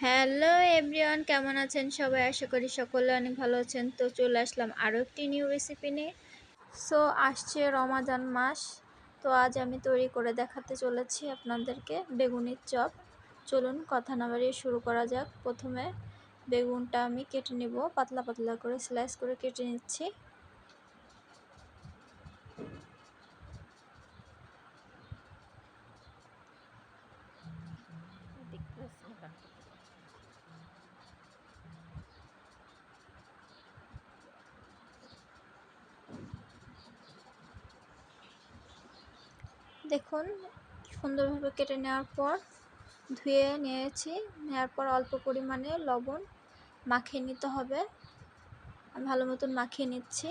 Hello everyone, কেমন আছেন সবাই? আশা করি সকলে অনেক ভালো আছেন। তো চলে আসলাম আরও একটি নিউ রেসিপি নিয়ে। সো আসছে রমাজান মাস। তো আজ আমি তৈরি করে দেখাতে চলেছি আপনাদেরকে বেগুনের চপ। চলুন কথা না বাড়িয়ে শুরু করা যাক। প্রথমে বেগুনটা আমি কেটে নেব। পাতলা পাতলা করে স্লাইস করে কেটে নিচ্ছি। দেখুন, সুন্দরভাবে কেটে নেওয়ার পর ধুয়ে নিয়েছি। নেওয়ার পর অল্প পরিমাণে লবণ মাখিয়ে নিতে হবে। আমি ভালো মতন মাখিয়ে নিচ্ছি।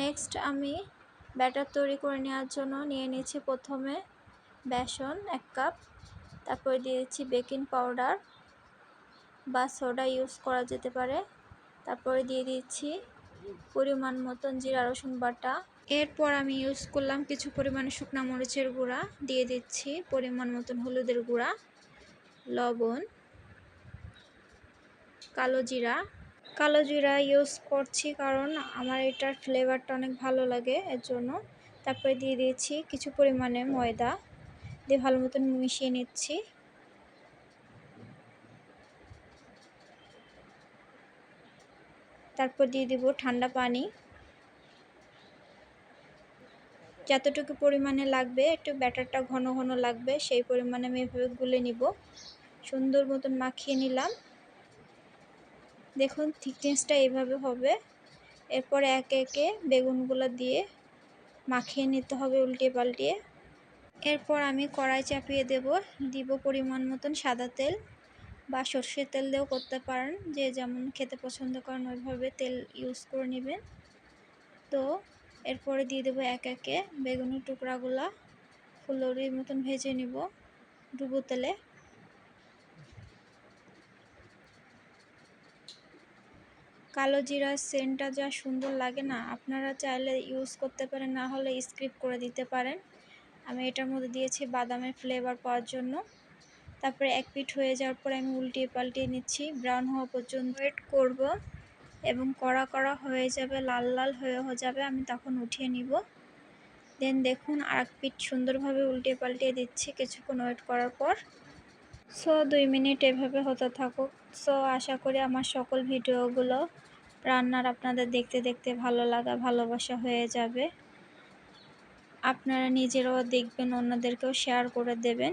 নেক্সট আমি ব্যাটার তৈরি করে নেওয়ার জন্য নিয়ে নিয়েছি প্রথমে বেসন এক কাপ, তারপরে দিয়েছি বেকিং পাউডার বা সোডা ইউজ করা যেতে পারে। তারপরে দিয়ে দিচ্ছি পরিমাণ মতন জিরা, রসুন বাটা। এরপর আমি ইউজ করলাম কিছু পরিমাণে শুকনা মরিচের গুঁড়া। দিয়ে দিচ্ছি পরিমাণ মতন হলুদের গুঁড়া, লবণ, কালো জিরা। কালো জিরা ইউজ করছি কারণ আমার এটার ফ্লেভারটা অনেক ভালো লাগে এর জন্য। তারপরে দিয়ে দিয়েছি কিছু পরিমাণে ময়দা। দিয়ে ভালো মতন মিশিয়ে নিচ্ছি। তারপর দিয়ে দিব ঠান্ডা পানি। যতটুকু পরিমাণে লাগবে, একটু ব্যাটারটা ঘন ঘন লাগবে, সেই পরিমাণে আমি এভাবে গুলে নিব। সুন্দর মতন মাখিয়ে নিলাম। দেখুন থিকনেসটা এভাবে হবে। এরপর একে একে বেগুনগুলো দিয়ে মাখিয়ে নিতে হবে উল্টিয়ে পাল্টিয়ে এরপর আমি কড়াই চাপিয়ে দেব। দিব পরিমাণ মতন সাদা তেল। বা সর্ষের তেল দিয়েও করতে পারেন। যে যেমন খেতে পছন্দ করেন, ওইভাবে তেল ইউজ করে নেবেন। তো এরপরে দিয়ে দেবো এক একে বেগুনের টুকরাগুলা ফুলরির মতন ভেজে নিব ডুবো তেলে। কালো জিরার সেন্টটা যা সুন্দর লাগে না, আপনারা চাইলে ইউজ করতে পারেন, না হলে স্ক্রিপ করে দিতে পারেন। আমি এটার মধ্যে দিয়েছি বাদামের ফ্লেভার পাওয়ার জন্য। তারপরে এক পিঠ হয়ে যাওয়ার পরে আমি উল্টিয়ে পাল্টিয়ে নিচ্ছি। ব্রাউন হওয়া পর্যন্ত ওয়েট করব এবং কড়া কড়া হয়ে যাবে, লাল লাল হয়ে যাবে, আমি তখন উঠিয়ে নিব। দেন দেখুন আর এক পিঠ সুন্দরভাবে উল্টিয়ে পাল্টিয়ে দিচ্ছি কিছুক্ষণ ওয়েট করার পর। সো দুই মিনিট এভাবে হতে থাকুক। সো আশা করি আমার সকল ভিডিওগুলো রান্নার আপনাদের দেখতে দেখতে ভালো লাগা, ভালোবাসা হয়ে যাবে। আপনারা নিজেরাও দেখবেন, অন্যদেরকেও শেয়ার করে দেবেন।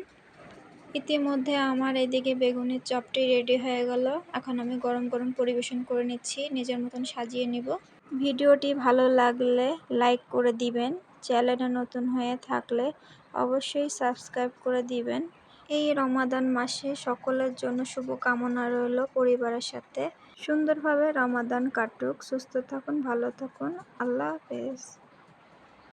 ইতিমধ্যে আমার এদিকে বেগুনের চপটি রেডি হয়ে গেল। এখন আমি গরম গরম পরিবেশন করে নিচ্ছি, নিজের মতন সাজিয়ে নিব। ভিডিওটি ভালো লাগলে লাইক করে দিবেন। চ্যানেলে নতুন হয়ে থাকলে অবশ্যই সাবস্ক্রাইব করে দিবেন। এই রমাদান মাসে সকলের জন্য শুভ কামনা রইল পরিবারের সাথে। সুন্দরভাবে রমাদান কাটুক, সুস্থ থাকুন, ভালো থাকুন। আল্লাহ হাফেজ।